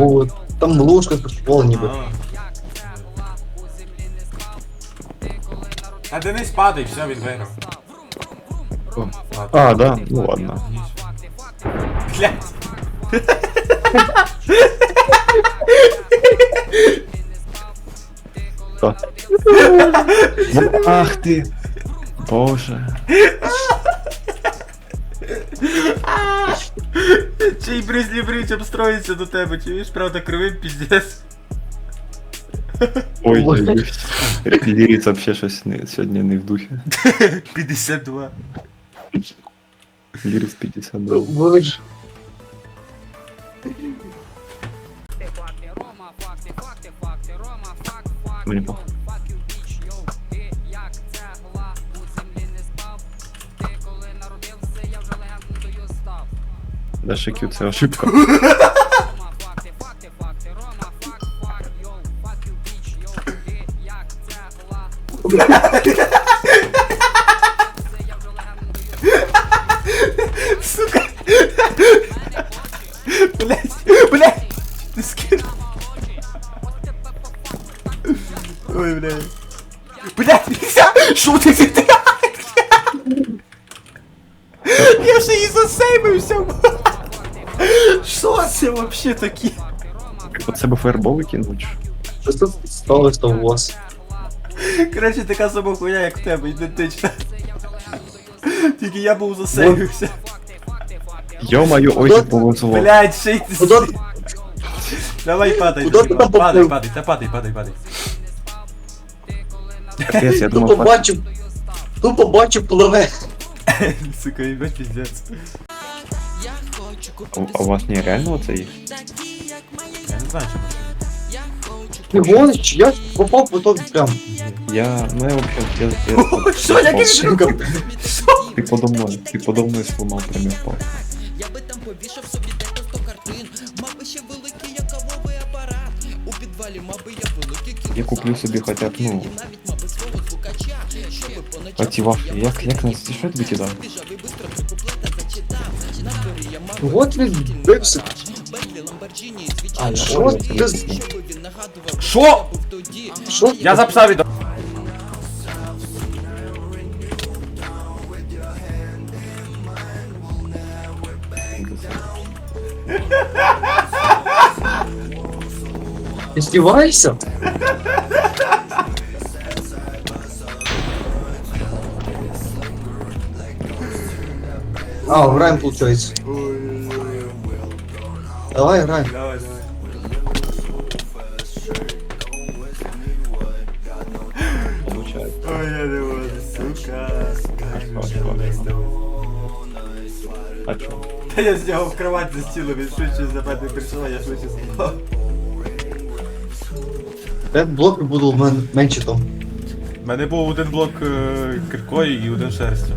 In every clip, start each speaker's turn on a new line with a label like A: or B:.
A: Бо там ложка спрацювала ніби.
B: А Денис падай, все, він виграв.
C: О.
B: Ладно.
C: А, да? Ну ладно.
B: Блять.
C: Що? Ах ти. Боже.
B: Чий Брюслі Брюч обстроїться до тебе, чуєш, правда, кривим піздець.
C: Ой, ой, ой. Ліріць вообще щось не, сьогодні не в духі.
B: 52.
C: Ліріць 52.
A: Боже.
C: Мені похуй. Даша Кю, це ошибка.
B: Сука. Блять, блять. Ти скинув. Ой, блядь. Блять, нельзя! Ти ти? Я ще і засейвився. Вообще таке?
C: От себе фаерболи кинуть.
A: Що тут сталося у вас?
B: Коротше, така сама хуйня, як в тебе, ідентична. Тільки я був засейвився.
C: Йо-моє, ой,
A: Куда-
C: повезло.
B: Блять, ще й ти.
A: Куда ти?
B: Давай падай,
A: Куда ти там
B: падай,
A: поплив?
B: падай, та падай, падай, падай.
C: Капець, я думав, пас-
A: побачив? Хто побачив пливе?
B: Сука, їбать піздець.
C: У- а у вас не реально оце є?
B: Я не знаю, чому.
A: Ти гониш, я попав потім прям.
C: Я, ну я вообще, я, я,
B: Що, який
A: Шинка.
C: Ти подо мною, ти подо мною сломав прям впав.
D: Я би там повішав собі декілька сто картин. Мав би ще великий як кавовий апарат. У підвалі мав би я великий кіно.
C: Я куплю собі хоча б, ну,
D: ночам
C: оці вафлі, як, як нас, що я тобі кидав?
D: На дворі я мав
A: От він бився.
D: Бентлі, Ламборджині,
A: А,
D: звичайно.
A: що ти? з-
D: Щоби він нагадував,
B: Що?
D: був тоді.
A: Що?
B: Я записав відео.
A: Ти А, граем получается. Давай граем.
B: Давай, давай.
C: Получаю.
B: Ой, я сука.
C: А
B: з в кровать за стілом, він швидше за мене прийшов, я швидше спав.
A: П'ять блоків буде в мене менше там.
B: У мене був один блок е, киркою і один шерстю.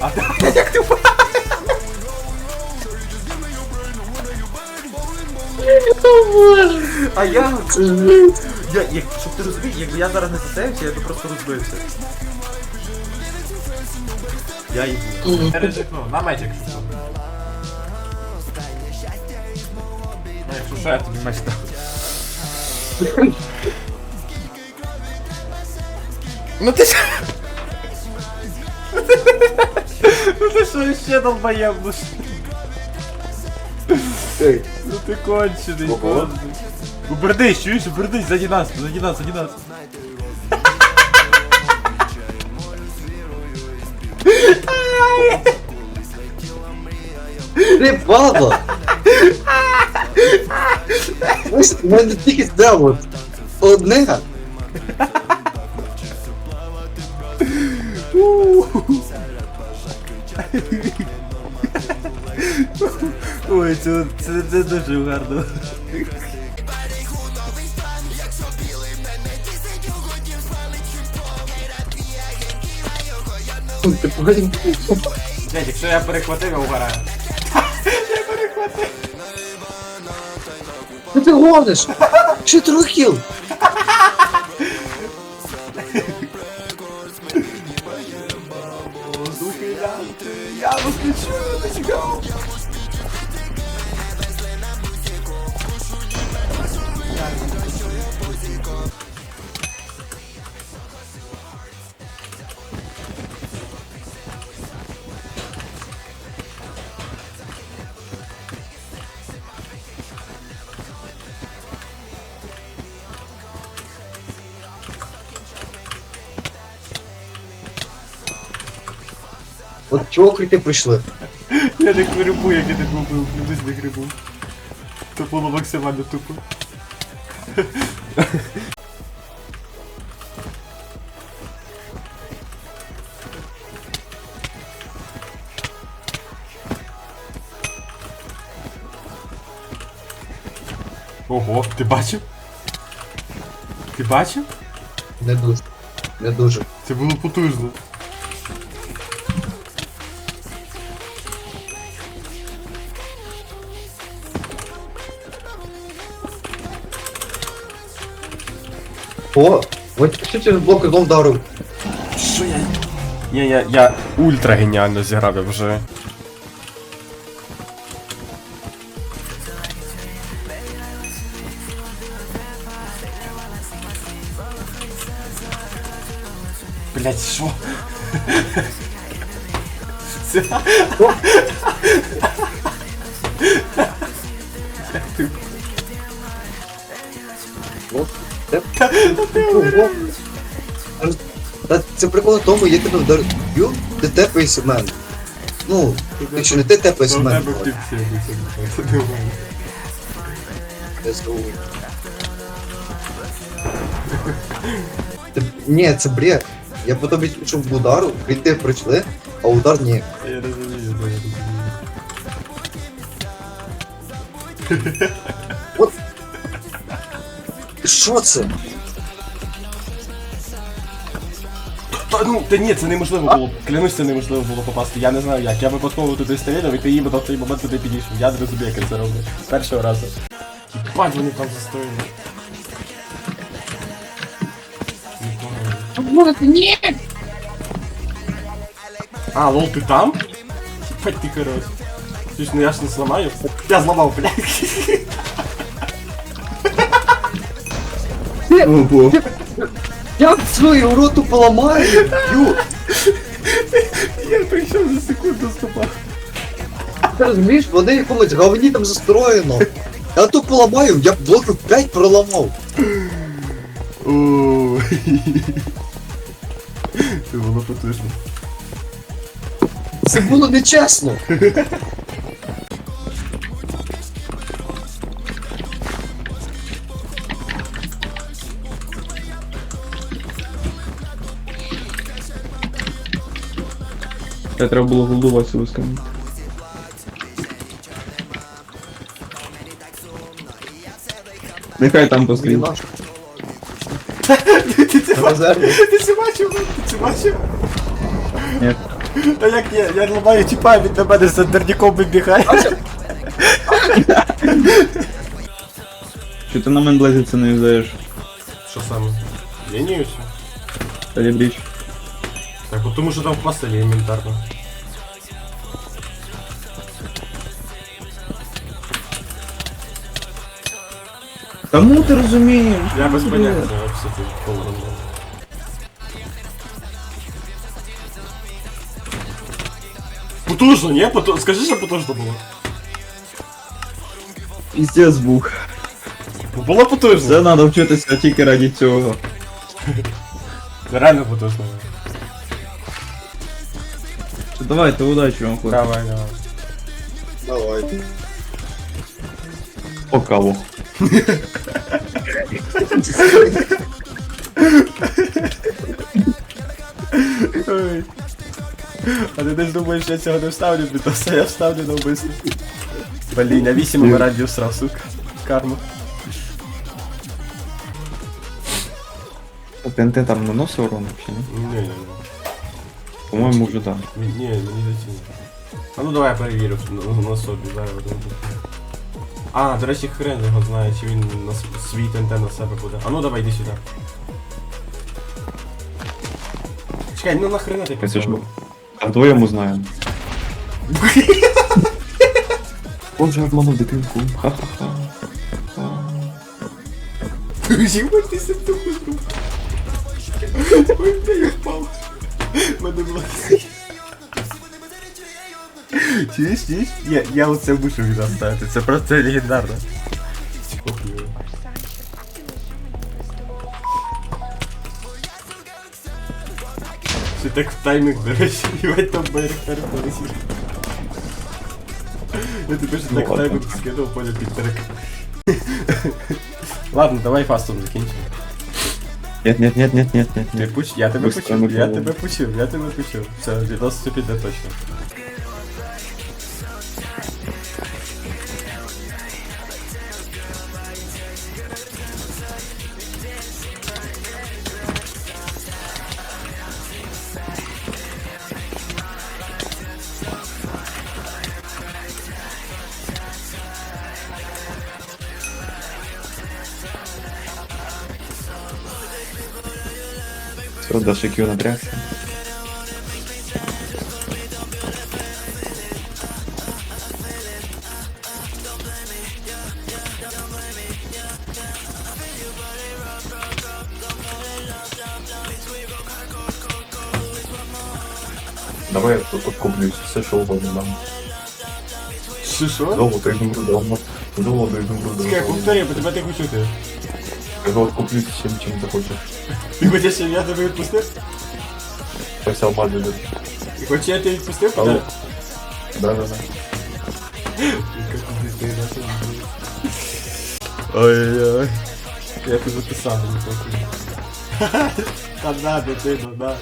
B: А та- як ти? А я, я, як, щоб ти розумів, якби я зараз не засейвився, я би просто розбився. Я їбу. Я ризикну, на меч. Ну, якщо що, я тобі меч дам. Ну ти що? Ну ти що ще долбоєб, ну що?
A: Ей,
B: Ну ти кончений,
A: Ого.
B: кончений. Убердись, чуєш, убердись, заді нас, заді нас, заді нас.
A: Ти падла! Ось в мене тільки здав от. Одне.
B: Ой, це, це, це дуже гарно.
A: Ти потім.
B: Блять, якщо я перехватив, я угораю.
A: Що ти гониш? Що ти рухів? От чого крити прийшли?
B: Я не грибу, як я тебе вбив, клянусь не грибу. Це було максимально тупо. Ого, ти бачив? Ти бачив?
A: Не дуже. Не дуже.
B: Це було потужно.
A: О, от що блок одном вдарив?
B: Що я? Ні, я, я ультра геніально зіграв я вже. Блять, що?
A: Де? Це прикол в тому, я тебе вдарю, ти тепаєшся в мене. Ну, якщо не ти тепаєшся в мене, Ні, це бред. Я по тобі чув удару, крити прийшли, а удар ні.
B: Я розумію, я розумію.
A: Що це?
B: Та ну, та ні, це неможливо було. Клянусь, це неможливо було попасти. Я не знаю як. Я випадково туди стріляв, і ти їм в той момент туди підійшов. Я не розумію, як я це роблю. З першого разу. Бать, вони там застояли. Ні! А, лол, ти там? Ебать ти хорош. Слушай, ну я ж не сломаю. Я зламав, блядь.
C: Ого.
A: Я свою роту поламаю!
B: Я прийшов за секунду стопав.
A: Ти розумієш, вони в якомусь говні там застроєно. Я тут поламаю, я блоків 5 проламав.
B: О. Це було потужно.
A: Це було нечесно.
C: Це треба було голдувати силусками. Нехай там постоїть.
B: Ти це бачив? Ти це бачив? Ти це бачив?
C: Ні.
B: Та як я, я ламаю тіпа, він на мене з андерніком вибігає.
C: Що ти на менблезі це не юзаєш?
B: Що саме? Лінію чи?
C: Талібріч.
B: Так, от тому що там впасти елементарно.
C: Тому ти розумієш?
B: Я без поняття, все це полрандом. Потужно, ні? Поту... Скажи, що потужно було.
C: Піздець бух.
B: Було потужно.
C: Це треба вчитися тільки раді цього.
B: Реально потужно.
C: Що давайте, удачі вам хлопці.
B: Давай, давай.
A: Давай.
C: По каву.
B: Ой. А ти десь думаєш, що я цього не вставлю, то все я вставлю навмисно. Блін, я 8 радіус срав, сука. Карма.
C: ТНТ там наносив урон чи ні?
B: Ні, ні, ні.
C: По-моєму, вже так.
B: Ні, здається ні. А ну давай я перевірю на, на собі, зараз. А, до речі, хрен його знає, чи він на свій ТНТ на себе буде. А ну давай, йди сюди. Чекай, ну нахрена ти
C: був. А вдвоєм узнаємо. Он же обманув дитинку. Ха-ха-ха.
B: Їбать, ти зробив. Мене було... Чуєш, чуєш? Я, я оце мушу відоставити, це просто легендарно. Охуєво. Ще так в таймінг, до речі, їбать там байректар полетів. Я тебе ще
C: Ну
B: так в
C: ладно.
B: таймінг скидав, понял під трек. Ладно, давай фастом закінчимо.
C: Нет, нет, нет, нет, нет, нет, Ты
B: пуч... Я тебе
C: Быстро
B: я
C: тебя
B: тебе я тебе пущу. Все, відос це піде точно.
C: Все, Даша Кью напрягся. Давай я тут куплюсь, все що угодно дам.
B: Що?
C: Золото изумруд давно. Золото изумруд
B: Чекай, повтори, бо тебе тихо чути.
C: Я вот куплюсь чим, чим захочеш.
B: Ти хочеш, щоб я тебе відпустив?
C: Ось алмази дадуть.
B: І хочеш, я тебе відпустив?
C: Алло. Да, да, да.
B: Ой-ой-ой. Я тут записав, не. Та да, дитино, да.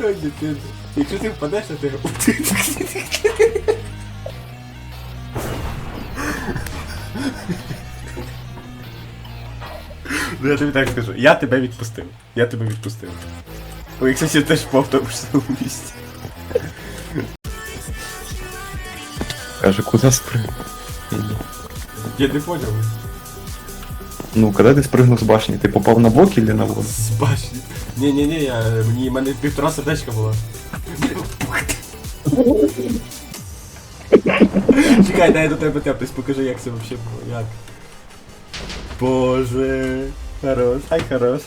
B: Ой, дитино. Якщо ти впадеш, то ти... Ну я тобі так скажу, я тебе відпустив. Я тебе відпустив. Ой, якщо ще теж впав в тому ж самому місці.
C: Каже, куда спрыгнул?
B: Я не понял.
C: Ну, когда ты спрыгнул с башни, ты попал на бок или на воду?
B: З башні. Ні, ні, ні, я мені в мене півтора сердечка було. Чекай, дай я до тебе тептись, покажи, як це вообще було. Як. Боже. Хорош, ай хорош.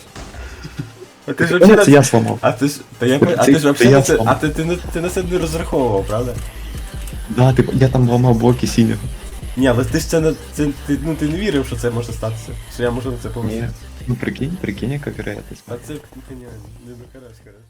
B: А ти ж вообще на...
C: я сломав.
B: А ти ж. Та я а ти ж вообще на це. А ти, ти, на- ти на це не розраховував, правда?
C: Да, ти, я там ламав блоки синього.
B: Ні, але ти ж це не. Це, ти, ну ти не вірив, що це може статися. Що я можу на це
C: Ні. Ну прикинь, прикинь, яка вероятність.
B: А це, ну, не, не хорош, хорош.